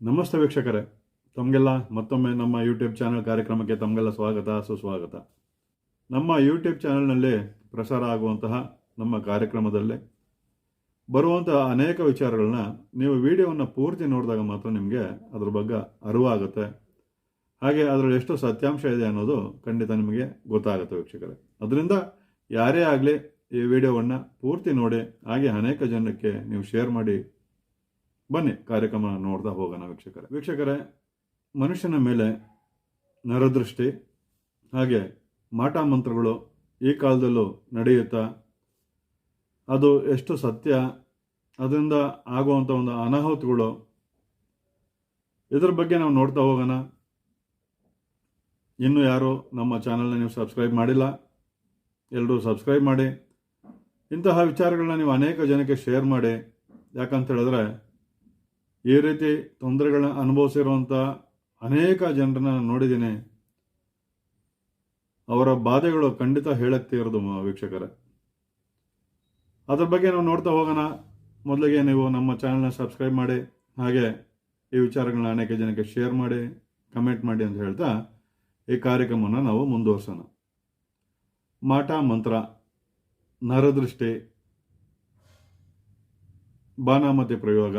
ನಮಸ್ತೆ ವೀಕ್ಷಕರೇ. ತಮಗೆಲ್ಲ ಮತ್ತೊಮ್ಮೆ ನಮ್ಮ ಯೂಟ್ಯೂಬ್ ಚಾನಲ್ ಕಾರ್ಯಕ್ರಮಕ್ಕೆ ತಮಗೆಲ್ಲ ಸ್ವಾಗತ, ಸುಸ್ವಾಗತ. ನಮ್ಮ ಯೂಟ್ಯೂಬ್ ಚಾನಲ್ನಲ್ಲಿ ಪ್ರಸಾರ ಆಗುವಂತಹ ನಮ್ಮ ಕಾರ್ಯಕ್ರಮದಲ್ಲಿ ಬರುವಂತಹ ಅನೇಕ ವಿಚಾರಗಳನ್ನ ನೀವು ವಿಡಿಯೋವನ್ನು ಪೂರ್ತಿ ನೋಡಿದಾಗ ಮಾತ್ರ ನಿಮಗೆ ಅದ್ರ ಬಗ್ಗೆ ಅರಿವಾಗುತ್ತೆ. ಹಾಗೆ ಅದರಲ್ಲಿ ಎಷ್ಟು ಸತ್ಯಾಂಶ ಇದೆ ಅನ್ನೋದು ಖಂಡಿತ ನಿಮಗೆ ಗೊತ್ತಾಗುತ್ತೆ ವೀಕ್ಷಕರೇ. ಅದರಿಂದ ಯಾರೇ ಆಗಲಿ ಈ ವಿಡಿಯೋವನ್ನು ಪೂರ್ತಿ ನೋಡಿ, ಹಾಗೆ ಅನೇಕ ಜನಕ್ಕೆ ನೀವು ಶೇರ್ ಮಾಡಿ ಬನ್ನಿ ಕಾರ್ಯಕ್ರಮ ನೋಡ್ತಾ ಹೋಗೋಣ ವೀಕ್ಷಕರೇ. ವೀಕ್ಷಕರೇ, ಮನುಷ್ಯನ ಮೇಲೆ ನರದೃಷ್ಟಿ, ಹಾಗೆ ಮಾಟ ಮಂತ್ರಗಳು ಈ ಕಾಲದಲ್ಲೂ ನಡೆಯುತ್ತಾ, ಅದು ಎಷ್ಟು ಸತ್ಯ, ಅದರಿಂದ ಆಗುವಂಥ ಒಂದು ಅನಾಹುತಗಳು, ಇದ್ರ ಬಗ್ಗೆ ನಾವು ನೋಡ್ತಾ ಹೋಗೋಣ. ಇನ್ನೂ ಯಾರು ನಮ್ಮ ಚಾನಲ್ನ ನೀವು ಸಬ್ಸ್ಕ್ರೈಬ್ ಮಾಡಿಲ್ಲ ಎಲ್ಲರೂ ಸಬ್ಸ್ಕ್ರೈಬ್ ಮಾಡಿ. ಇಂತಹ ವಿಚಾರಗಳನ್ನ ನೀವು ಅನೇಕ ಜನಕ್ಕೆ ಶೇರ್ ಮಾಡಿ. ಯಾಕಂತ ಹೇಳಿದ್ರೆ ಈ ರೀತಿ ತೊಂದರೆಗಳನ್ನ ಅನುಭವಿಸಿರುವಂಥ ಅನೇಕ ಜನರನ್ನ ನಾನು ನೋಡಿದ್ದೀನಿ. ಅವರ ಬಾಧೆಗಳು ಖಂಡಿತ ಹೇಳಕ್ತಿ ಇರೋದು ವೀಕ್ಷಕರೇ. ಅದ್ರ ಬಗ್ಗೆ ನಾವು ನೋಡ್ತಾ ಹೋಗೋಣ. ಮೊದಲಿಗೆ ನೀವು ನಮ್ಮ ಚಾನಲ್ನ ಸಬ್ಸ್ಕ್ರೈಬ್ ಮಾಡಿ, ಹಾಗೆ ಈ ವಿಚಾರಗಳನ್ನ ಅನೇಕ ಜನಕ್ಕೆ ಶೇರ್ ಮಾಡಿ ಕಮೆಂಟ್ ಮಾಡಿ ಅಂತ ಹೇಳ್ತಾ ಈ ಕಾರ್ಯಕ್ರಮವನ್ನು ನಾವು ಮುಂದುವರ್ಸೋಣ. ಮಾಟ ಮಂತ್ರ, ನರದೃಷ್ಟಿ ಬಾನಾಮತಿ ಪ್ರಯೋಗ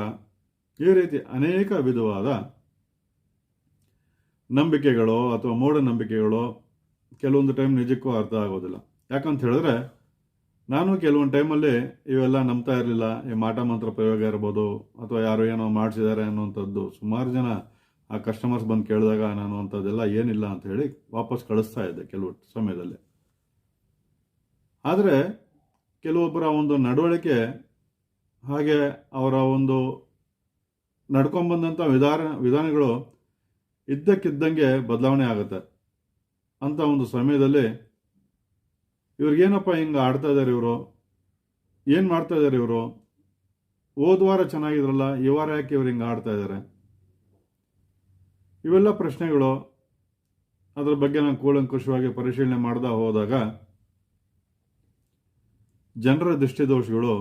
ಈ ರೀತಿ ಅನೇಕ ವಿಧವಾದ ನಂಬಿಕೆಗಳು ಅಥವಾ ಮೂಢನಂಬಿಕೆಗಳು ಕೆಲವೊಂದು ಟೈಮ್ ನಿಜಕ್ಕೂ ಅರ್ಥ ಆಗೋದಿಲ್ಲ. ಯಾಕಂತ ಹೇಳಿದ್ರೆ, ನಾನು ಕೆಲವೊಂದು ಟೈಮಲ್ಲಿ ಇವೆಲ್ಲ ನಂಬ್ತಾ ಇರಲಿಲ್ಲ, ಈ ಮಾಟ ಮಂತ್ರ ಪ್ರಯೋಗ ಇರ್ಬೋದು ಅಥವಾ ಯಾರು ಏನೋ ಮಾಡಿಸಿದ್ದಾರೆ ಅನ್ನುವಂಥದ್ದು. ಸುಮಾರು ಜನ ಆ ಕಸ್ಟಮರ್ಸ್ ಬಂದು ಕೇಳಿದಾಗ ನಾನು ಅಂಥದ್ದೆಲ್ಲ ಏನಿಲ್ಲ ಅಂತ ಹೇಳಿ ವಾಪಸ್ ಕಳಿಸ್ತಾ ಇದ್ದೆ ಕೆಲವು ಸಮಯದಲ್ಲಿ. ಆದರೆ, ಕೆಲವೊಬ್ಬರ ಒಂದು ನಡವಳಿಕೆ ಹಾಗೆ ಅವರ ಒಂದು ನಡ್ಕೊಂಬಂದಂಥ ವಿಧಾನ ವಿಧಾನಗಳು ಇದ್ದಕ್ಕಿದ್ದಂಗೆ ಬದಲಾವಣೆ ಆಗುತ್ತೆ. ಅಂತ ಒಂದು ಸಮಯದಲ್ಲಿ ಇವ್ರಿಗೇನಪ್ಪ ಹಿಂಗೆ ಆಡ್ತಾ ಇದ್ದಾರೆ ಇವರು? ಏನು ಮಾಡ್ತಾ ಇದ್ದಾರೆ ಇವರು? ಹೋದ ವಾರ ಚೆನ್ನಾಗಿದ್ರಲ್ಲ, ಈ ವಾರ ಯಾಕೆ ಇವ್ರು ಹಿಂಗೆ ಆಡ್ತಾ ಇದ್ದಾರೆ ಇವೆಲ್ಲ ಪ್ರಶ್ನೆಗಳು. ಅದರ ಬಗ್ಗೆ ನಾನು ಕೂಲಂಕುಷವಾಗಿ ಪರಿಶೀಲನೆ ಮಾಡ್ತಾ ಹೋದಾಗ ಜನರ ದೃಷ್ಟಿದೋಷಗಳು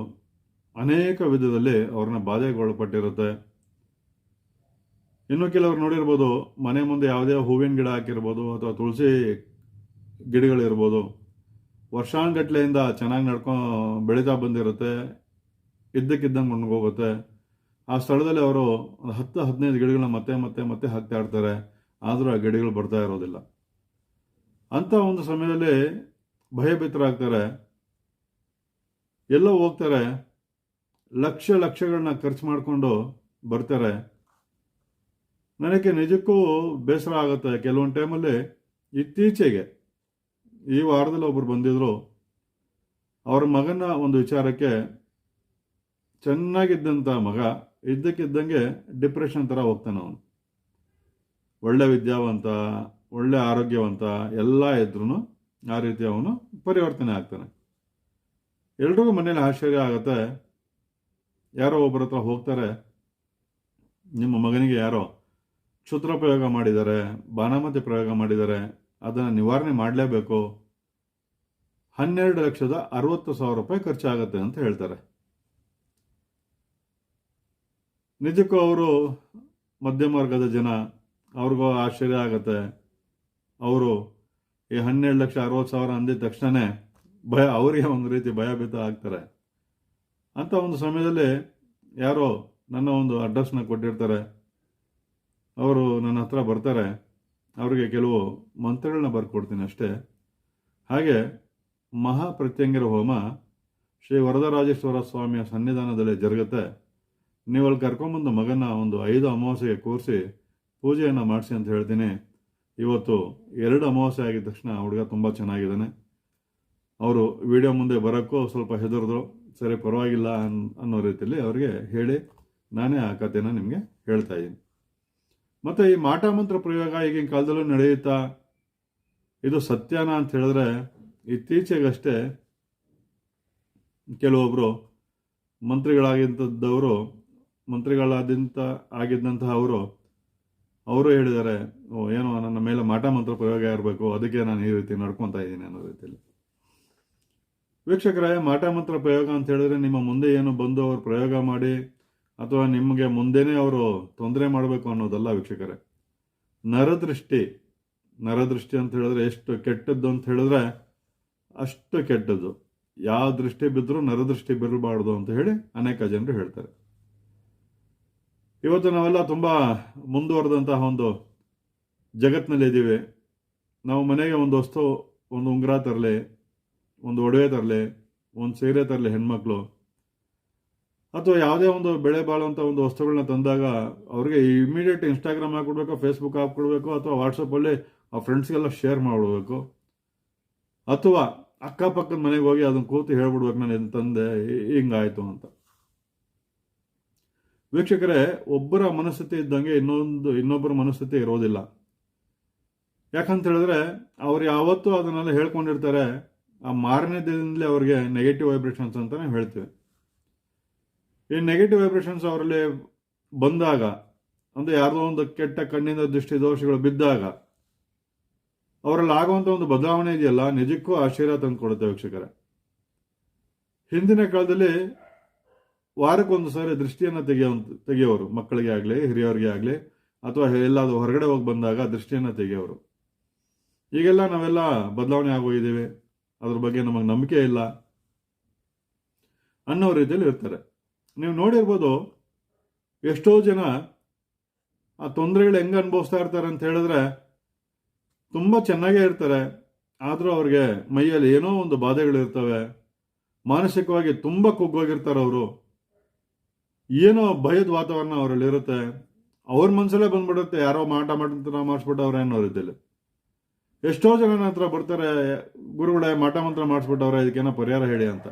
ಅನೇಕ ವಿಧದಲ್ಲಿ ಅವ್ರನ್ನ ಬಾಧೆಗೊಳಪಟ್ಟಿರುತ್ತೆ. ಇನ್ನು ಕೆಲವರು ನೋಡಿರ್ಬೋದು, ಮನೆ ಮುಂದೆ ಯಾವುದೇ ಹೂವಿನ ಗಿಡ ಹಾಕಿರ್ಬೋದು ಅಥವಾ ತುಳಸಿ ಗಿಡಗಳಿರ್ಬೋದು, ವರ್ಷಾನುಗಟ್ಲೆಯಿಂದ ಚೆನ್ನಾಗಿ ನಡ್ಕೊ, ಬೆಳೀತಾ ಬಂದಿರುತ್ತೆ, ಇದ್ದಕ್ಕಿದ್ದಂಗೆ ಹೋಗುತ್ತೆ ಆ ಸ್ಥಳದಲ್ಲಿ ಅವರು ಹತ್ತು, ಹದಿನೈದು ಗಿಡಗಳನ್ನ ಮತ್ತೆ ಮತ್ತೆ ಮತ್ತೆ ಹಾಕ್ತಾ ಇರ್ತಾರೆ. ಆದರೂ ಆ ಗಿಡಗಳು ಬರ್ತಾ ಇರೋದಿಲ್ಲ. ಅಂಥ ಒಂದು ಸಮಯದಲ್ಲಿ ಭಯಭೀತರಾಗ್ತಾರೆ ಎಲ್ಲೋ ಹೋಗ್ತಾರೆ. ಲಕ್ಷ ಲಕ್ಷಗಳನ್ನ ಖರ್ಚು ಮಾಡಿಕೊಂಡು ಬರ್ತಾರೆ. ನನಗೆ ನಿಜಕ್ಕೂ ಬೇಸರ ಆಗುತ್ತೆ. ಕೆಲವೊಂದು ಟೈಮಲ್ಲಿ ಇತ್ತೀಚೆಗೆ ಈ ವಾರದಲ್ಲಿ ಒಬ್ಬರು ಬಂದಿದ್ರು. ಅವ್ರ ಮಗನ ಒಂದು ವಿಚಾರಕ್ಕೆ ಚೆನ್ನಾಗಿದ್ದಂಥ ಮಗ ಇದ್ದಕ್ಕಿದ್ದಂಗೆ ಡಿಪ್ರೆಷನ್ ಥರ ಹೋಗ್ತಾನೆ ಅವನು. ಒಳ್ಳೆ ವಿದ್ಯಾವಂತ, ಒಳ್ಳೆ ಆರೋಗ್ಯವಂತ, ಎಲ್ಲ ಇದ್ರೂ ಆ ರೀತಿ ಅವನು ಪರಿವರ್ತನೆ ಆಗ್ತಾನೆ. ಎಲ್ರಿಗೂ ಮನೇಲಿ ಆಶ್ಚರ್ಯ ಆಗುತ್ತೆ. ಯಾರೋ ಒಬ್ಬರ ಹತ್ರ ಹೋಗ್ತಾರೆ. ನಿಮ್ಮ ಮಗನಿಗೆ ಯಾರೋ ಕ್ಷುದ್ರ ಪ್ರಯೋಗ ಮಾಡಿದ್ದಾರೆ ಬಾನಾಮತಿ ಪ್ರಯೋಗ ಮಾಡಿದ್ದಾರೆ ಅದನ್ನು ನಿವಾರಣೆ ಮಾಡಲೇಬೇಕು. ಹನ್ನೆರಡು ಲಕ್ಷದ ಅರವತ್ತು ಸಾವಿರ ರೂಪಾಯಿ ಖರ್ಚಾಗುತ್ತೆ ಅಂತ ಹೇಳ್ತಾರೆ. ನಿಜಕ್ಕೂ ಅವರು ಮಧ್ಯಮ ವರ್ಗದ ಜನ, ಅವ್ರಿಗೂ ಆಶ್ಚರ್ಯ ಆಗತ್ತೆ. ಅವರು ಈ ಹನ್ನೆರಡು ಲಕ್ಷ ಅರವತ್ತು ಸಾವಿರ ಅಂದಿದ ತಕ್ಷಣನೇ ಭಯ, ಅವರಿಗೆ ಒಂದು ರೀತಿ ಭಯಭೀತ ಆಗ್ತಾರೆ. ಅಂತ ಒಂದು ಸಮಯದಲ್ಲಿ ಯಾರೋ ನನ್ನ ಒಂದು ಅಡ್ರೆಸ್ನ ಕೊಟ್ಟಿರ್ತಾರೆ. ಅವರು ನನ್ನ ಹತ್ರ ಬರ್ತಾರೆ. ಅವರಿಗೆ ಕೆಲವು ಮಂತ್ರಗಳನ್ನ ಬರ್ಕೊಡ್ತೀನಿ ಅಷ್ಟೇ. ಹಾಗೆ ಮಹಾಪ್ರತ್ಯಂಗರ ಹೋಮ ಶ್ರೀ ವರದರಾಜೇಶ್ವರ ಸ್ವಾಮಿಯ ಸನ್ನಿಧಾನದಲ್ಲಿ ಜರುಗುತ್ತೆ. ನೀವು ಅಲ್ಲಿ ಕರ್ಕೊಂಬಂದು ಮಗನ ಒಂದು ಐದು ಅಮಾವಾಸ್ಯೆಗೆ ಕೂರಿಸಿ ಪೂಜೆಯನ್ನು ಮಾಡಿಸಿ ಅಂತ ಹೇಳ್ತೀನಿ. ಇವತ್ತು ಎರಡು ಅಮಾವಾಸ್ಯೆ ಆಗಿದ ತಕ್ಷಣ ಹುಡುಗ ತುಂಬ ಚೆನ್ನಾಗಿದ್ದಾನೆ. ಅವರು ವಿಡಿಯೋ ಮುಂದೆ ಬರೋಕ್ಕೂ ಸ್ವಲ್ಪ ಹೆದರಿದ್ರು. ಸರಿ ಪರವಾಗಿಲ್ಲ ಅನ್, ಅನ್ನೋ ರೀತಿಯಲ್ಲಿ ಅವರಿಗೆ ಹೇಳಿ ನಾನೇ ಆ ಕಥೆನ ನಿಮಗೆ ಹೇಳ್ತಾ ಇದ್ದೀನಿ. ಮತ್ತು ಈ ಮಾಟ ಮಂತ್ರ ಪ್ರಯೋಗ ಈಗಿನ ಕಾಲದಲ್ಲೂ ನಡೆಯುತ್ತಾ? ಇದು ಸತ್ಯನಾ ಅಂತ ಹೇಳಿದ್ರೆ ಇತ್ತೀಚೆಗಷ್ಟೇ ಕೆಲವೊಬ್ಬರು ಮಂತ್ರಿಗಳಾಗಿದ್ದವರು ಮಂತ್ರಿಗಳಾದಂಥ ಆಗಿದ್ದಂತಹ ಅವರು ಅವರು ಹೇಳಿದ್ದಾರೆ, ಓ, ಏನೋ ನನ್ನ ಮೇಲೆ ಮಾಟ ಮಂತ್ರ ಪ್ರಯೋಗ ಇರಬೇಕು, ಅದಕ್ಕೆ ನಾನು ಈ ರೀತಿ ನಡ್ಕೊತಾ ಇದ್ದೀನಿ ಅನ್ನೋ ರೀತಿಯಲ್ಲಿ. ವೀಕ್ಷಕರೇ, ಮಾಟ ಮಂತ್ರ ಪ್ರಯೋಗ ಅಂತ ಹೇಳಿದ್ರೆ ನಿಮ್ಮ ಮುಂದೆ ಏನು ಬಂದು ಅವ್ರು ಪ್ರಯೋಗ ಮಾಡಿ ಅಥವಾ ನಿಮಗೆ ಮುಂದೆನೇ ಅವರು ತೊಂದರೆ ಮಾಡಬೇಕು ಅನ್ನೋದಲ್ಲ ವೀಕ್ಷಕರೇ? ನರದೃಷ್ಟಿ ನರದೃಷ್ಟಿ ಅಂತ ಹೇಳಿದ್ರೆ ಎಷ್ಟು ಕೆಟ್ಟದ್ದು ಅಂತ ಹೇಳಿದ್ರೆ ಅಷ್ಟು ಕೆಟ್ಟದ್ದು. ಯಾವ ದೃಷ್ಟಿ ಬಿದ್ದರೂ ನರದೃಷ್ಟಿ ಬೀರಬಾರ್ದು ಅಂತ ಹೇಳಿ ಅನೇಕ ಜನರು ಹೇಳ್ತಾರೆ. ಇವತ್ತು ನಾವೆಲ್ಲ ತುಂಬ ಮುಂದುವರೆದಂತಹ ಒಂದು ಜಗತ್ತಿನಲ್ಲಿ ಇದ್ದೀವಿ. ನಾವು ಮನೆಗೆ ಒಂದು ವಸ್ತು, ಒಂದು ಉಂಗುರ ತರಲಿ, ಒಂದು ಒಡವೆ ತರಲಿ, ಒಂದು ಸೀರೆ ತರಲಿ ಹೆಣ್ಮಕ್ಳು ಅಥವಾ ಯಾವುದೇ ಒಂದು ಬೆಳೆ ಬಾಳುವಂಥ ಒಂದು ವಸ್ತುಗಳನ್ನ ತಂದಾಗ ಅವ್ರಿಗೆ ಇಮಿಡಿಯೇಟ್ ಇನ್ಸ್ಟಾಗ್ರಾಮ್ ಹಾಕ್ಕೊಡ್ಬೇಕು ಫೇಸ್ಬುಕ್ ಹಾಕ್ಕೊಡ್ಬೇಕು, ಅಥವಾ ವಾಟ್ಸಪ್ಪಲ್ಲಿ ಆ ಫ್ರೆಂಡ್ಸ್ಗೆಲ್ಲ ಶೇರ್ ಮಾಡಿಬಿಡ್ಬೇಕು ಅಥವಾ ಅಕ್ಕಪಕ್ಕದ ಮನೆಗೆ ಹೋಗಿ ಅದನ್ನ ಕೂತು ಹೇಳ್ಬಿಡ್ಬೇಕು, ನಾನು ಇದನ್ನು ತಂದೆ ಹಿಂಗಾಯಿತು ಅಂತ. ವೀಕ್ಷಕರೇ, ಒಬ್ಬರ ಮನಸ್ಥಿತಿ ಇದ್ದಂಗೆ ಇನ್ನೊಂದು, ಇನ್ನೊಬ್ಬರ ಮನಸ್ಥಿತಿ ಇರೋದಿಲ್ಲ. ಯಾಕಂತ ಹೇಳಿದ್ರೆ ಅವ್ರು ಯಾವತ್ತೂ ಅದನ್ನೆಲ್ಲ ಹೇಳ್ಕೊಂಡಿರ್ತಾರೆ, ಆ ಮಾರನೇ ದಿನದಿಂದಲೇ ಅವ್ರಿಗೆ ನೆಗೆಟಿವ್ ವೈಬ್ರೇಷನ್ಸ್ ಅಂತಲೇ ಹೇಳ್ತೀವಿ. ಈ ನೆಗೆಟಿವ್ ವೈಬ್ರೇಷನ್ಸ್ ಅವರಲ್ಲಿ ಬಂದಾಗ, ಅಂದರೆ ಯಾರದೋ ಒಂದು ಕೆಟ್ಟ ಕಣ್ಣಿಂದ ದೃಷ್ಟಿ ದೋಷಗಳು ಬಿದ್ದಾಗ, ಅವರಲ್ಲಿ ಆಗುವಂಥ ಒಂದು ಬದಲಾವಣೆ ಇದೆಯಲ್ಲ, ನಿಜಕ್ಕೂ ಆಶ್ಚರ್ಯ ತಂದು ಕೊಡುತ್ತೆ ವೀಕ್ಷಕರೇ. ಹಿಂದಿನ ಕಾಲದಲ್ಲಿ ವಾರಕ್ಕೊಂದು ಸಾರಿ ದೃಷ್ಟಿಯನ್ನು ತೆಗೆಯೋ ತೆಗೆಯೋರು ಮಕ್ಕಳಿಗೆ ಆಗಲಿ, ಹಿರಿಯವ್ರಿಗೆ ಆಗಲಿ, ಅಥವಾ ಎಲ್ಲಾದರೂ ಹೊರಗಡೆ ಹೋಗಿ ಬಂದಾಗ ದೃಷ್ಟಿಯನ್ನು ತೆಗೆಯೋರು ಈಗೆಲ್ಲ ನಾವೆಲ್ಲ ಬದಲಾವಣೆ ಆಗೋಗಿದ್ದೀವಿ ಅದ್ರ ಬಗ್ಗೆ ನಮಗೆ ನಂಬಿಕೆ ಇಲ್ಲ ಅನ್ನೋ ರೀತಿಯಲ್ಲಿ ಇರ್ತಾರೆ. ನೀವು ನೋಡಿರ್ಬೋದು ಎಷ್ಟೋ ಜನ ಆ ತೊಂದರೆಗಳು ಹೆಂಗೆ ಅನುಭವಿಸ್ತಾ ಇರ್ತಾರೆ ಅಂತ ಹೇಳಿದ್ರೆ ತುಂಬ ಚೆನ್ನಾಗೇ ಇರ್ತಾರೆ. ಆದರೂ ಅವ್ರಿಗೆ ಮೈಯಲ್ಲಿ ಏನೋ ಒಂದು ಬಾಧೆಗಳಿರ್ತವೆ ಮಾನಸಿಕವಾಗಿ ತುಂಬ ಕುಗ್ಗೋಗಿರ್ತಾರೆ ಅವರು. ಏನೋ ಭಯದ ವಾತಾವರಣ ಅವರಲ್ಲಿ ಇರುತ್ತೆ. ಅವ್ರ ಮನಸ್ಸಲ್ಲೇ ಬಂದ್ಬಿಡುತ್ತೆ. ಯಾರೋ ಮಾಟ ಮಂತ್ರ ಮಾಡಿಸ್ಬಿಟ್ಟವ್ರೆ ಅನ್ನೋ ರೀತಿಯಲ್ಲಿ ಎಷ್ಟೋ ಜನ ಹತ್ರ ಬರ್ತಾರೆ, ಗುರುಗಳೇ, ಮಾಟ ಮಂತ್ರ ಮಾಡಿಸ್ಬಿಟ್ಟವ್ರೆ, ಇದಕ್ಕೇನೋ ಪರಿಹಾರ ಹೇಳಿ ಅಂತ.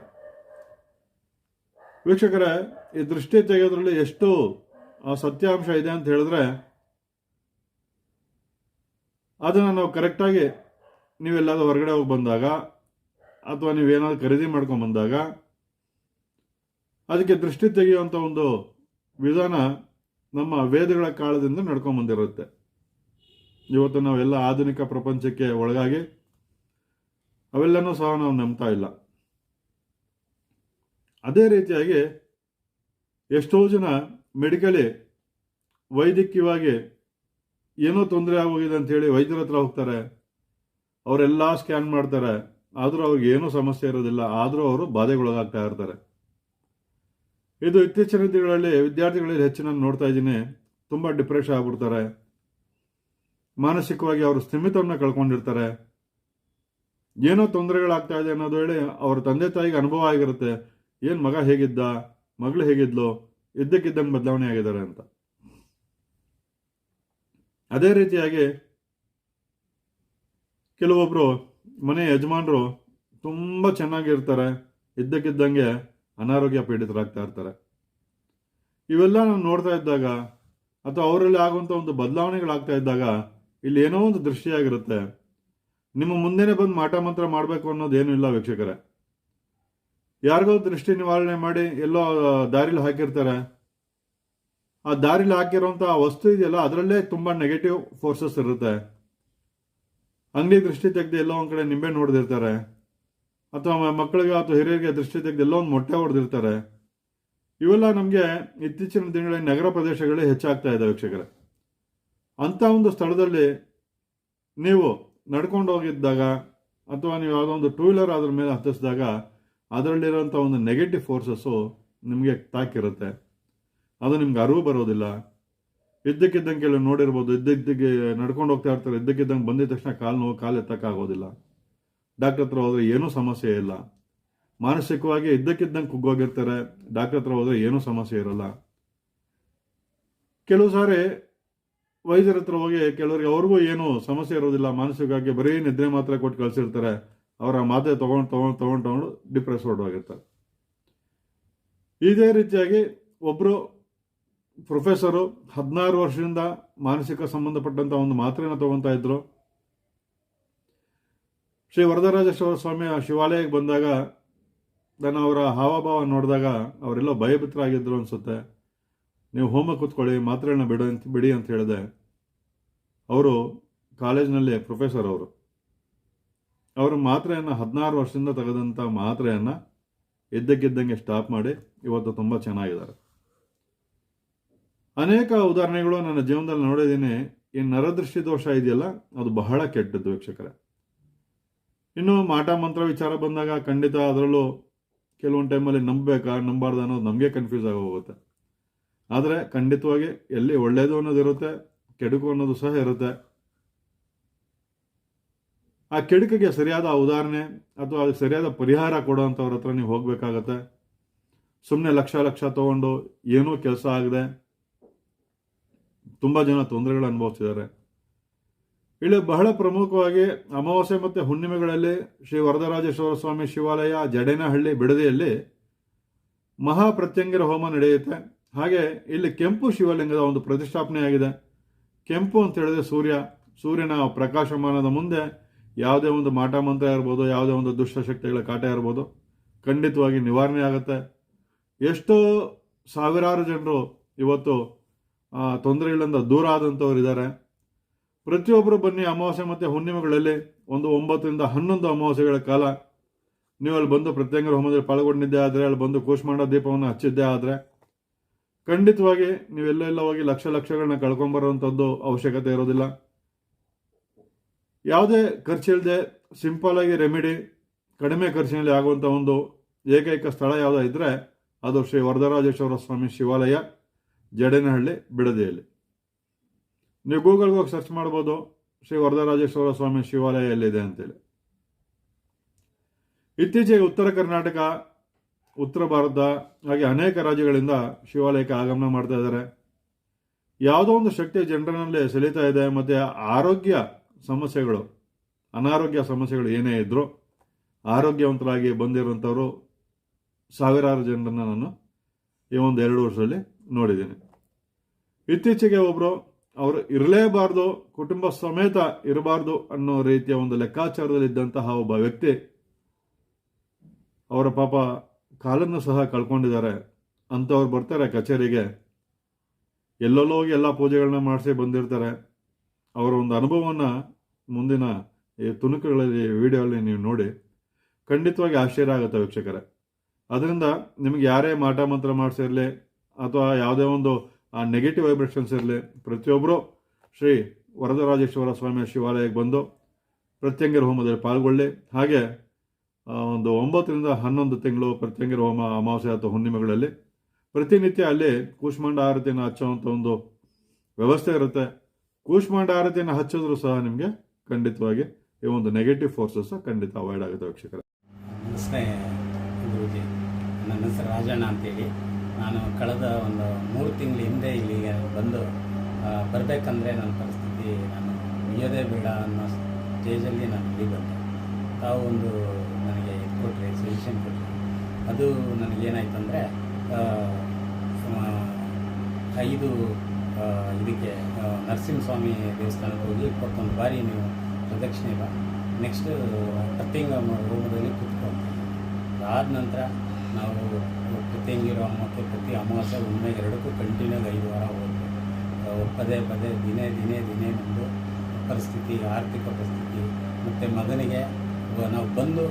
ವೀಕ್ಷಕರೇ, ಈ ದೃಷ್ಟಿ ತೆಗೆಯೋದ್ರಲ್ಲಿ ಎಷ್ಟು ಆ ಸತ್ಯಾಂಶ ಇದೆ ಅಂತ ಹೇಳಿದ್ರೆ, ಅದನ್ನು ನಾವು ಕರೆಕ್ಟಾಗಿ ನೀವೆಲ್ಲಾದ್ರೂ ಹೊರಗಡೆ ಹೋಗಿ ಬಂದಾಗ, ಅಥವಾ ನೀವೇನಾದ್ರು ಖರೀದಿ ಮಾಡ್ಕೊಂಡು ಬಂದಾಗ, ಅದಕ್ಕೆ ದೃಷ್ಟಿ ತೆಗೆಯುವಂಥ ಒಂದು ವಿಧಾನ ನಮ್ಮ ವೇದಗಳ ಕಾಲದಿಂದ ನಡ್ಕೊಂಡು ಬಂದಿರುತ್ತೆ. ಇವತ್ತು ನಾವೆಲ್ಲ ಆಧುನಿಕ ಪ್ರಪಂಚಕ್ಕೆ ಒಳಗಾಗಿ, ಅವೆಲ್ಲನೂ ಸಹ ನಾವು ನಂಬ್ತಾ ಇಲ್ಲ. ಅದೇ ರೀತಿಯಾಗಿ ಎಷ್ಟೋ ಜನ ಮೆಡಿಕಲಿ ವೈದ್ಯಕೀಯವಾಗಿ ಏನೋ ತೊಂದರೆ ಆಗೋಗಿದೆ ಅಂಥೇಳಿ ವೈದ್ಯರ ಹತ್ರ ಹೋಗ್ತಾರೆ. ಅವರೆಲ್ಲ ಸ್ಕ್ಯಾನ್ ಮಾಡ್ತಾರೆ. ಆದರೂ ಅವ್ರಿಗೆ ಏನೂ ಸಮಸ್ಯೆ ಇರೋದಿಲ್ಲ. ಆದರೂ ಅವರು ಬಾಧೆಗೊಳಗಾಗ್ತಾ ಇರ್ತಾರೆ. ಇದು ಇತ್ತೀಚಿನ ದಿನಗಳಲ್ಲಿ ವಿದ್ಯಾರ್ಥಿಗಳಲ್ಲಿ ಹೆಚ್ಚಿನ ನೋಡ್ತಾ ಇದ್ದೀನಿ. ತುಂಬ ಡಿಪ್ರೆಷನ್ ಆಗ್ಬಿಡ್ತಾರೆ. ಮಾನಸಿಕವಾಗಿ ಅವರು ಸ್ಥಿಮಿತವನ್ನು ಕಳ್ಕೊಂಡಿರ್ತಾರೆ. ಏನೋ ತೊಂದರೆಗಳಾಗ್ತಾ ಇದೆ ಅನ್ನೋದು ಹೇಳಿ ಅವ್ರ ತಂದೆ ತಾಯಿಗೆ ಅನುಭವ ಆಗಿರುತ್ತೆ. ಏನು ಮಗ ಹೇಗಿದ್ದ, ಮಗಳು ಹೇಗಿದ್ಲು, ಇದ್ದಕ್ಕಿದ್ದಂಗೆ ಬದಲಾವಣೆ ಆಗಿದ್ದಾರೆ ಅಂತ. ಅದೇ ರೀತಿಯಾಗಿ ಕೆಲವೊಬ್ರು ಮನೆ ಯಜಮಾನರು ತುಂಬ ಚೆನ್ನಾಗಿರ್ತಾರೆ, ಇದ್ದಕ್ಕಿದ್ದಂಗೆ ಅನಾರೋಗ್ಯ ಪೀಡಿತರಾಗ್ತಾ ಇರ್ತಾರೆ. ಇವೆಲ್ಲ ನಾವು ನೋಡ್ತಾ ಇದ್ದಾಗ, ಅಥವಾ ಅವರಲ್ಲಿ ಆಗುವಂಥ ಒಂದು ಬದಲಾವಣೆಗಳಾಗ್ತಾ ಇದ್ದಾಗ, ಇಲ್ಲಿ ಏನೋ ಒಂದು ದೃಷ್ಟಿಯಾಗಿರುತ್ತೆ. ನಿಮ್ಮ ಮುಂದೆನೆ ಬಂದು ಮಾಟ ಮಂತ್ರ ಮಾಡಬೇಕು ಅನ್ನೋದೇನು ಇಲ್ಲ ವೀಕ್ಷಕರೇ. ಯಾರಿಗೋ ದೃಷ್ಟಿ ನಿವಾರಣೆ ಮಾಡಿ ಎಲ್ಲೋ ದಾರಿಲಿ ಹಾಕಿರ್ತಾರೆ. ಆ ದಾರಿಲಿ ಹಾಕಿರೋಂಥ ವಸ್ತು ಇದೆಯಲ್ಲ, ಅದರಲ್ಲೇ ತುಂಬ ನೆಗೆಟಿವ್ ಫೋರ್ಸಸ್ ಇರುತ್ತೆ. ಅಂಗಡಿ ದೃಷ್ಟಿ ತೆಗೆದು ಎಲ್ಲೋ ಒಂದು ಕಡೆ ನಿಂಬೆ ನೋಡ್ದಿರ್ತಾರೆ. ಅಥವಾ ಮಕ್ಕಳಿಗೆ ಅಥವಾ ಹಿರಿಯರಿಗೆ ದೃಷ್ಟಿ ತೆಗೆದು ಎಲ್ಲೋ ಒಂದು ಮೊಟ್ಟೆ ಹೊಡೆದಿರ್ತಾರೆ. ಇವೆಲ್ಲ ನಮಗೆ ಇತ್ತೀಚಿನ ದಿನಗಳಲ್ಲಿ ನಗರ ಪ್ರದೇಶಗಳೇ ಹೆಚ್ಚಾಗ್ತಾ ಇದೆ ವೀಕ್ಷಕರೇ. ಅಂಥ ಒಂದು ಸ್ಥಳದಲ್ಲಿ ನೀವು ನಡ್ಕೊಂಡು ಹೋಗಿದ್ದಾಗ ಅಥವಾ ನೀವು ಯಾವುದೋ ಒಂದು ಟೂ ವೀಲರ್ ಅದ್ರ ಮೇಲೆ ಹತ್ತಿಸಿದಾಗ ಅದರಲ್ಲಿರೋಂಥ ಒಂದು ನೆಗೆಟಿವ್ ಫೋರ್ಸಸ್ಸು ನಿಮಗೆ ತಾಕಿರುತ್ತೆ. ಅದು ನಿಮ್ಗೆ ಅರಿವು ಬರೋದಿಲ್ಲ. ಇದ್ದಕ್ಕಿದ್ದಂಗೆ ಕೆಲವು ನೋಡಿರ್ಬೋದು, ಇದ್ದಕ್ಕಿದ್ದಂಗೆ ನಡ್ಕೊಂಡು ಹೋಗ್ತಾ ಇರ್ತಾರೆ, ಇದ್ದಕ್ಕಿದ್ದಂಗೆ ಬಂದಿದ ತಕ್ಷಣ ಕಾಲು ನೋವು, ಕಾಲು ಎತ್ತಕ್ಕಾಗೋದಿಲ್ಲ ಡಾಕ್ಟರ್ ಹತ್ರ ಹೋದರೆ ಏನೂ ಸಮಸ್ಯೆ ಇಲ್ಲ. ಮಾನಸಿಕವಾಗಿ ಇದ್ದಕ್ಕಿದ್ದಂಗೆ ಕುಗ್ಗೋಗಿರ್ತಾರೆ, ಡಾಕ್ಟರ್ ಹತ್ರ ಹೋದರೆ ಏನೂ ಸಮಸ್ಯೆ ಇರಲ್ಲ. ಕೆಲವು ಸಾರಿ ವೈದ್ಯರ ಹತ್ರ ಹೋಗಿ ಕೆಲವರಿಗೆ ಅವ್ರಿಗೂ ಏನು ಸಮಸ್ಯೆ ಇರೋದಿಲ್ಲ, ಮಾನಸಿಕವಾಗಿ ಬರೀ ನಿದ್ರೆ ಮಾತ್ರ ಕೊಟ್ಟು ಕಳಿಸಿರ್ತಾರೆ. ಅವರ ಮಾತೆ ತಗೊಂಡು ತಗೊಂಡು ತಗೊಂಡು ತಗೊಂಡು ಡಿಪ್ರೆಸ್ ಹೊರಟೋಗಿರ್ತಾರೆ ಇದೇ ರೀತಿಯಾಗಿ ಒಬ್ಬರು ಪ್ರೊಫೆಸರು ಹದಿನಾರು ವರ್ಷದಿಂದ ಮಾನಸಿಕ ಸಂಬಂಧಪಟ್ಟಂತ ಒಂದು ಮಾತ್ರೆನ ತಗೊಂತಾ ಇದ್ರು. ಶ್ರೀ ವರದರಾಜೇಶ್ವರ ಆ ಶಿವಾಲಯಕ್ಕೆ ಬಂದಾಗ ನನ್ನ ಅವರ ಹಾವಭಾವ ನೋಡಿದಾಗ ಅವರೆಲ್ಲ ಭಯಭೀತರಾಗಿದ್ರು ಅನ್ಸುತ್ತೆ. ನೀವು ಹೋಮ ಕೂತ್ಕೊಳ್ಳಿ ಮಾತ್ರೆಗಳನ್ನ ಬಿಡ ಬಿಡಿ ಅಂತ ಹೇಳಿದೆ. ಅವರು ಕಾಲೇಜ್ನಲ್ಲಿ ಪ್ರೊಫೆಸರ್ ಅವರು. ಅವರು ಮಾತ್ರೆಯನ್ನು ಹದಿನಾರು ವರ್ಷದಿಂದ ತೆಗೆದಂಥ ಮಾತ್ರೆಯನ್ನು ಇದ್ದಕ್ಕಿದ್ದಂಗೆ ಸ್ಟಾಪ್ ಮಾಡಿ ಇವತ್ತು ತುಂಬ ಚೆನ್ನಾಗಿದ್ದಾರೆ. ಅನೇಕ ಉದಾಹರಣೆಗಳು ನನ್ನ ಜೀವನದಲ್ಲಿ ನೋಡಿದ್ದೀನಿ. ಈ ನರದೃಷ್ಟಿ ದೋಷ ಇದೆಯಲ್ಲ, ಅದು ಬಹಳ ಕೆಟ್ಟದ್ದು ವೀಕ್ಷಕರೇ. ಇನ್ನು ಮಾಟ ಮಂತ್ರ ವಿಚಾರ ಬಂದಾಗ ಖಂಡಿತ ಅದರಲ್ಲೂ ಕೆಲವೊಂದು ಟೈಮಲ್ಲಿ ನಂಬಬೇಕಾ, ನಂಬಾರ್ದು ಅನ್ನೋದು ನಮಗೆ ಕನ್ಫ್ಯೂಸ್ ಆಗಿ ಹೋಗುತ್ತೆ. ಆದರೆ ಖಂಡಿತವಾಗಿ ಎಲ್ಲಿ ಒಳ್ಳೆಯದು ಅನ್ನೋದು ಇರುತ್ತೆ, ಕೆಡುಕು ಅನ್ನೋದು ಸಹ ಇರುತ್ತೆ. ಆ ಕೆಡುಕಿಗೆ ಸರಿಯಾದ ಉದಾಹರಣೆ ಅಥವಾ ಅದಕ್ಕೆ ಸರಿಯಾದ ಪರಿಹಾರ ಕೊಡೋವಂಥವ್ರ ಹತ್ರ ನೀವು ಹೋಗಬೇಕಾಗತ್ತೆ. ಸುಮ್ಮನೆ ಲಕ್ಷ ಲಕ್ಷ ತೊಗೊಂಡು ಏನೂ ಕೆಲಸ ಆಗದೆ ತುಂಬ ಜನ ತೊಂದರೆಗಳು ಅನುಭವಿಸಿದ್ದಾರೆ ಇಲ್ಲಿ ಬಹಳ ಪ್ರಮುಖವಾಗಿ ಅಮಾವಾಸ್ಯೆ ಮತ್ತು ಹುಣ್ಣಿಮೆಗಳಲ್ಲಿ ಶ್ರೀ ವರದರಾಜೇಶ್ವರ ಸ್ವಾಮಿ ಶಿವಾಲಯ, ಜಡೇನಹಳ್ಳಿ, ಬಿಡದಿಯಲ್ಲಿ ಮಹಾಪ್ರತ್ಯಂಗಿರ ಹೋಮ ನಡೆಯುತ್ತೆ. ಹಾಗೆ ಇಲ್ಲಿ ಕೆಂಪು ಶಿವಲಿಂಗದ ಒಂದು ಪ್ರತಿಷ್ಠಾಪನೆಯಾಗಿದೆ. ಕೆಂಪು ಅಂತ ಹೇಳಿದ್ರೆ ಸೂರ್ಯ, ಸೂರ್ಯನ ಪ್ರಕಾಶಮಾನದ ಮುಂದೆ ಯಾವುದೇ ಒಂದು ಮಾಟ ಮಂತ್ರ ಇರ್ಬೋದು, ಯಾವುದೇ ಒಂದು ದುಷ್ಟಶಕ್ತಿಗಳ ಕಾಟ ಇರ್ಬೋದು, ಖಂಡಿತವಾಗಿ ನಿವಾರಣೆ ಆಗುತ್ತೆ. ಎಷ್ಟೋ ಸಾವಿರಾರು ಜನರು ಇವತ್ತು ತೊಂದರೆಗಳಿಂದ ದೂರ ಆದಂಥವ್ರು ಇದ್ದಾರೆ. ಪ್ರತಿಯೊಬ್ಬರು ಬನ್ನಿ ಅಮಾವಾಸ್ಯೆ ಮತ್ತು ಹುಣ್ಣಿಮೆಗಳಲ್ಲಿ, ಒಂದು ಒಂಬತ್ತರಿಂದ ಹನ್ನೊಂದು ಅಮಾವಾಸ್ಯೆಗಳ ಕಾಲ, ನೀವು ಅಲ್ಲಿ ಬಂದು ಪ್ರತ್ಯಂಗರ ಹೋಮದಲ್ಲಿ ಪಾಲ್ಗೊಂಡಿದ್ದೇ ಆದರೆ, ಅಲ್ಲಿ ಬಂದು ಕೂಷ್ಮಾಂಡ ದೀಪವನ್ನು ಹಚ್ಚಿದ್ದೇ ಆದರೆ, ಖಂಡಿತವಾಗಿ ನೀವೆಲ್ಲೆಲ್ಲ ಹೋಗಿ ಲಕ್ಷ ಲಕ್ಷಗಳನ್ನ ಕಳ್ಕೊಂಬರುವಂಥದ್ದು ಅವಶ್ಯಕತೆ ಇರೋದಿಲ್ಲ. ಯಾವುದೇ ಖರ್ಚಿಲ್ಲದೆ ಸಿಂಪಲ್ ಆಗಿ ರೆಮಿಡಿ ಕಡಿಮೆ ಖರ್ಚಿನಲ್ಲಿ ಆಗುವಂಥ ಒಂದು ಏಕೈಕ ಸ್ಥಳ ಯಾವುದೋ ಇದ್ದರೆ ಅದು ಶ್ರೀ ವರದರಾಜೇಶ್ವರ ಸ್ವಾಮಿ ಶಿವಾಲಯ, ಜಡೇನಹಳ್ಳಿ, ಬಿಡದಿಯಲ್ಲಿ. ನೀವು ಗೂಗಲ್ಗೆ ಹೋಗಿ ಸರ್ಚ್ ಮಾಡ್ಬೋದು, ಶ್ರೀ ವರದರಾಜೇಶ್ವರ ಸ್ವಾಮಿ ಶಿವಾಲಯ ಎಲ್ಲಿದೆ ಅಂತೇಳಿ. ಇತ್ತೀಚೆಗೆ ಉತ್ತರ ಕರ್ನಾಟಕ, ಉತ್ತರ ಭಾರತ, ಹಾಗೆ ಅನೇಕ ರಾಜ್ಯಗಳಿಂದ ಶಿವಾಲಯಕ್ಕೆ ಆಗಮನ ಮಾಡ್ತಾ ಇದ್ದಾರೆ. ಯಾವುದೋ ಒಂದು ಶಕ್ತಿ ಜನರಲ್ಲಿ ಸೆಳೀತಾ ಇದೆ, ಮತ್ತು ಆರೋಗ್ಯ ಸಮಸ್ಯೆಗಳು, ಅನಾರೋಗ್ಯ ಸಮಸ್ಯೆಗಳು ಏನೇ ಇದ್ದರೂ ಆರೋಗ್ಯವಂತರಾಗಿ ಬಂದಿರುವಂಥವರು ಸಾವಿರಾರು ಜನರನ್ನು ನಾನು ಈ ಒಂದು ಎರಡು ವರ್ಷದಲ್ಲಿ ನೋಡಿದ್ದೀನಿ. ಇತ್ತೀಚೆಗೆ ಒಬ್ಬರು ಅವರು ಇರಲೇಬಾರ್ದು, ಕುಟುಂಬ ಸಮೇತ ಇರಬಾರ್ದು ಅನ್ನೋ ರೀತಿಯ ಒಂದು ಲೆಕ್ಕಾಚಾರದಲ್ಲಿದ್ದಂತಹ ಒಬ್ಬ ವ್ಯಕ್ತಿ ಅವರ ಪಾಪ ಕಾಲನ್ನು ಸಹ ಕಳ್ಕೊಂಡಿದ್ದಾರೆ. ಅಂಥವ್ರು ಬರ್ತಾರೆ ಕಚೇರಿಗೆ. ಎಲ್ಲೆಲ್ಲೋ ಹೋಗಿ ಎಲ್ಲ ಪೂಜೆಗಳನ್ನ ಮಾಡಿಸಿ ಬಂದಿರ್ತಾರೆ. ಅವರ ಒಂದು ಅನುಭವವನ್ನು ಮುಂದಿನ ತುಣುಕುಗಳಲ್ಲಿ ವಿಡಿಯೋಲ್ಲಿ ನೀವು ನೋಡಿ, ಖಂಡಿತವಾಗಿ ಆಶ್ಚರ್ಯ ಆಗುತ್ತೆ ವೀಕ್ಷಕರೇ. ಅದರಿಂದ ನಿಮಗೆ ಯಾರೇ ಮಾಟ ಮಂತ್ರ ಮಾಡಿಸಿರಲಿ ಅಥವಾ ಯಾವುದೇ ಒಂದು, ಆ ನೆಗೆಟಿವ್ ವೈಬ್ರೇಷನ್ಸ್ ಇರಲಿ ಪ್ರತಿಯೊಬ್ಬರು ಶ್ರೀ ವರದರಾಜೇಶ್ವರ ಸ್ವಾಮಿಯ ಶಿವಾಲಯಕ್ಕೆ ಬಂದು ಪ್ರತ್ಯಂಗಿರ ಹೋಮದಲ್ಲಿ ಪಾಲ್ಗೊಳ್ಳಿ. ಹಾಗೆ ಒಂದು ಒಂಬತ್ತರಿಂದ ಹನ್ನೊಂದು ತಿಂಗಳು ಪ್ರತ್ಯಂಗಿರ ಹೋಮ ಅಮಾವಾಸ್ಯ ಅಥವಾ ಹುಣ್ಣಿಮೆಗಳಲ್ಲಿ ಪ್ರತಿನಿತ್ಯ ಅಲ್ಲಿ ಕೂಷ್ಮಾಂಡ ಆರತಿಯನ್ನು ಹಚ್ಚುವಂಥ ಒಂದು ವ್ಯವಸ್ಥೆ ಇರುತ್ತೆ. ಕೂಷ್ಮಾಂಡ ಆರತಿಯನ್ನು ಹಚ್ಚಿದ್ರು ಸಹ ನಿಮಗೆ ಖಂಡಿತವಾಗಿ ಈ ಒಂದು ನೆಗೆಟಿವ್ ಫೋರ್ಸಸ್ ಖಂಡಿತ ಅವಾಯ್ಡ್ ಆಗುತ್ತೆ ವೀಕ್ಷಕರ. ಗುರುಜಿ ನನ್ನ ಹೆಸರು ರಾಜಣ್ಣ ಅಂತೇಳಿ. ನಾನು ಕಳೆದ ಒಂದು ಮೂರು ತಿಂಗಳ ಹಿಂದೆ ಇಲ್ಲಿಗೆ ಬಂದು ಬರಬೇಕಂದ್ರೆ ನನ್ನ ಪರಿಸ್ಥಿತಿ ನಾನು ಮುಗಿಯೋದೇ ಬೇಡ ಅನ್ನೋ ಸ್ಟೇಜಲ್ಲಿ ನಾನು ಇಲ್ಲಿ ಬಂದೆ. ತಾವು ಒಂದು ನನಗೆ ಇದು ಕೊಟ್ಟರೆ ಸೊಲ್ಯೂಷನ್ ಕೊಟ್ಟರೆ ಅದು ನನಗೇನಾಯ್ತು ಅಂದರೆ ಐದು ಇದಕ್ಕೆ ನರಸಿಂಹಸ್ವಾಮಿ ದೇವಸ್ಥಾನಕ್ಕೆ ಹೋಗಿ ಇಪ್ಪತ್ತೊಂದು ಬಾರಿ ನೀವು ಪ್ರದಕ್ಷಿಣೆ ಬಾ. ನೆಕ್ಸ್ಟ್ ಪ್ರತ್ಯಂಗ ಹೋಮದಲ್ಲಿ ಕುತ್ಕೊಂಡು ಅದಾದ ನಂತರ ನಾವು ಪ್ರತ್ಯಂಗಿರೋ ಅಮ್ಮಕ್ಕೆ ಪ್ರತಿ ಅಮಾವಾಸ್ಯ ಒಮ್ಮೆ ಎರಡಕ್ಕೂ ಕಂಟಿನ್ಯೂ ಐದು ವಾರ ಹೋಗ್ತೀವಿ ಪದೇ ಪದೇ ದಿನೇ ದಿನೇ ದಿನೇ ನಮ್ಮದು ಪರಿಸ್ಥಿತಿ, ಆರ್ಥಿಕ ಪರಿಸ್ಥಿತಿ, ಮತ್ತು ಮಗನಿಗೆ ನಾವು ಬಂದು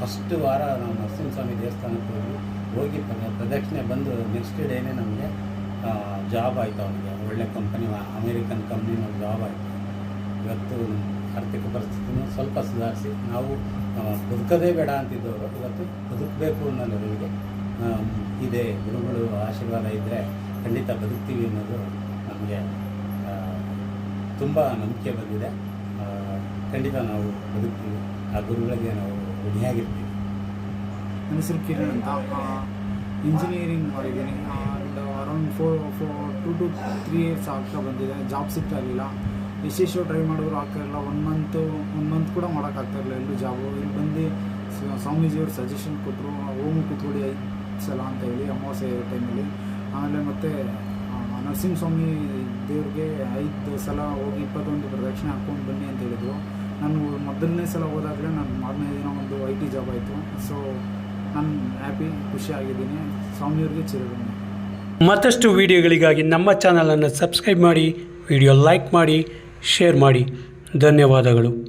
ಫಸ್ಟ್ ವಾರ ನಾವು ನರಸಿಂಹಸ್ವಾಮಿ ದೇವಸ್ಥಾನಕ್ಕೆ ಹೋಗಿ ಹೋಗಿ ಪ್ರ- ಪ್ರದಕ್ಷಿಣೆ ಬಂದು ನೆಕ್ಸ್ಟ್ ಡೇನೇ ನಮಗೆ ಜಾಬ್ ಆಯಿತು ಅವನಿಗೆ. ಒಳ್ಳೆ ಕಂಪನಿ ಅಮೇರಿಕನ್ ಕಂಪ್ನಿನಲ್ಲಿ ಜಾಬ್ ಆಯಿತು. ಇವತ್ತು ಆರ್ಥಿಕ ಪರಿಸ್ಥಿತಿನೂ ಸ್ವಲ್ಪ ಸುಧಾರಿಸಿ, ನಾವು ಬದುಕೋದೇ ಬೇಡ ಅಂತಿದ್ದವರು, ಇವತ್ತು ಬದುಕಬೇಕು ಅನ್ನೋ ಲೆವೆಲ್ಗೆ ಇದೆ, ಗುರುಗಳು ಆಶೀರ್ವಾದ ಇದ್ದರೆ ಖಂಡಿತ ಬದುಕ್ತೀವಿ ಅನ್ನೋದು ನಮಗೆ ತುಂಬ ನಂಬಿಕೆ ಬಂದಿದೆ. ಖಂಡಿತ ನಾವು ಬದುಕ್ತೀವಿ. ಆ ಗುರುಗಳಿಗೆ ನಾವು ಋಣಿಯಾಗಿರ್ತೀವಿ. ಹೆಸರು ಕಿರಣ್ ಅಂತ. ಇಂಜಿನಿಯರಿಂಗ್ ಮಾಡಿದ್ದೀನಿ. Around four four, two two three years ಆಗ್ತಾ ಬಂದಿದೆ. ಜಾಬ್ ಸಿಗ್ತಾ ಇರಲಿಲ್ಲ. ಎಷ್ಟೆಷ್ಟು ಟ್ರೈ ಮಾಡಿದ್ರು ಆಗ್ತಾ ಇರಲಿಲ್ಲ. ಒನ್ ಮಂತು ಒನ್ ಮಂತ್ ಕೂಡ ಮಾಡೋಕ್ಕಾಗ್ತಾ ಇರಲಿಲ್ಲ ಎಲ್ಲೂ ಜಾಬು ಇಲ್ಲಿ ಬಂದು ಸ್ವಾಮೀಜಿಯವ್ರು ಸಜೆಷನ್ ಕೊಟ್ಟರು ಹೋಮ್ ಕೂತ್ಕೊಳ್ಳಿ ಐದು ಸಲ ಅಂತ ಹೇಳಿ ಅಮಾವಾಸ್ಯೆ ಟೈಮಲ್ಲಿ ಆಮೇಲೆ ಮತ್ತೆ ನರಸಿಂಹ ಸ್ವಾಮಿ ದೇವ್ರಿಗೆ ಐದು ಸಲ ಹೋಗಿ ಇಪ್ಪತ್ತೊಂದು ಪ್ರದಕ್ಷಿಣೆ ಹಾಕ್ಕೊಂಡು ಬನ್ನಿ ಅಂತ ಹೇಳಿದರು. ನಾನು ಮೊದಲನೇ ಸಲ ಹೋದಾಗಲೇ ನಾನು ಮಾರನೇ ದಿನ ಒಂದು ಐ ಟಿ ಜಾಬ್ ಆಯಿತು. ಸೊ ನಾನು ಹ್ಯಾಪಿ ಖುಷಿಯಾಗಿದ್ದೀನಿ ಸ್ವಾಮಿಯವ್ರಿಗೆ ಚಿರಋಣಿ. ಮತ್ತಷ್ಟು ವಿಡಿಯೋಗಳಿಗಾಗಿ ನಮ್ಮ ಚಾನಲನ್ನು ಸಬ್ಸ್ಕ್ರೈಬ್ ಮಾಡಿ ವಿಡಿಯೋ ಲೈಕ್ ಮಾಡಿ ಶೇರ್ ಮಾಡಿ. ಧನ್ಯವಾದಗಳು.